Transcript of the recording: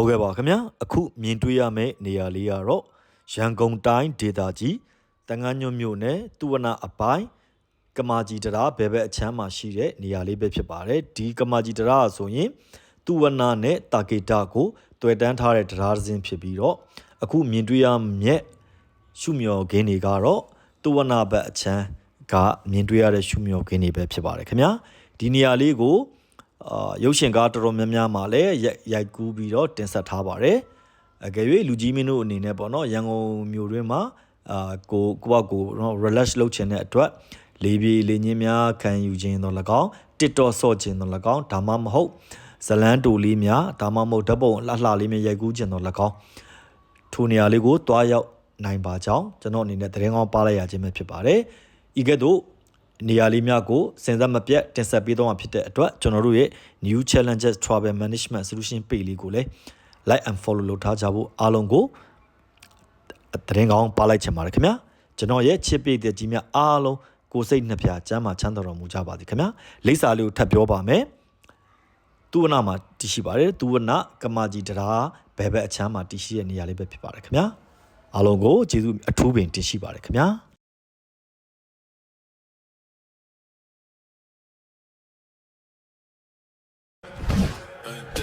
ဟုတ်ကဲ့ပါခင်ဗျာအခုမြင်တွေ့ရမယ့်နေရာလေးကတော့ရန်ကုန်တိုင်းဒေသကြီးတန်ငန်းညွန့်မြို့နယ်တူဝနာအပိုင်းကမာကြီးတရားဘဲဘဲအချမ်းမှာရှိတဲ့နေရာလေးပဲဖြစ်ပါတယ်ဒီကမာကြီးတရားဆိုရင်တူဝနာနဲ့တာကေတာကိုတွေ့တန်းထားတဲ့တရားတစ်စင်းဖြစ်ပြီးတော့အခုမြင်တွေ့ရမယ့်ရှုမြော်ခင်းတွေကတော့တူဝနာဘက်အချမ်းကမြင်တွေ့ရတဲ့ရှုမြော်ခင်းတွေပဲဖြစ်ပါတယ်ခင်ဗျာဒီနေရာလေးကို အာရုပ်ရှင်ကားတော်တော်များများမှာလည်းရိုက်ရိုက်ကူးပြီးတော့တင်ဆက်ထားပါတယ်အကယ်၍လူကြီးမင်းတို့အနေနဲ့ပေါ့နော်ရန်ကုန်မြို့တွင်းမှာအာကိုကိုကကိုနော် relax လုပ်ချင်တဲ့အတွက်လေးပြေးလေးညင်းများခံယူခြင်းတော့၎င်း TikTok ဆော့ခြင်းတော့၎င်းဒါမှမဟုတ်ဇလန်းတူလေးများဒါမှမဟုတ်ဓာတ်ပုံလှလှလေးများရိုက်ကူးခြင်းတော့၎င်းထိုနေရာလေးကိုတွားရောက်နိုင်ပါကြောင်းကျွန်တော်အနေနဲ့သတင်းကောင်းပါလိုက်ရခြင်းပဲဖြစ်ပါတယ်ဤကဲ့သို့ နေရာလေးများကိုစင်စက်မပြတ်တင်ဆက်ပေးတော့မှာဖြစ်တဲ့အတွက်ကျွန်တော်တို့ရဲ့ New Challenges Travel Management Solution page လေးကိုလည်း like and follow လုပ်ထားကြဖို့အားလုံးကိုသတင်းကောင်းပါလိုက်ချင်ပါတယ်ခင်ဗျာကျွန်တော်ရဲ့ချစ်ပေတဲ့ကြီးများအားလုံးကိုယ်စိတ်နှပြချမ်းသာချမ်းသာတော်မူကြပါသည်ခင်ဗျာလိပ်စာလေးကိုထပ်ပြောပါမယ်သူဝနာမှာတည်ရှိပါတယ်သူဝနာကမာကြီးတရားဘဲဘဲအချမ်းမှာတည်ရှိတဲ့နေရာလေးပဲဖြစ်ပါတယ်ခင်ဗျာအားလုံးကိုကျေးဇူးအထူးပင်တင်ရှိပါတယ်ခင်ဗျာ Uh,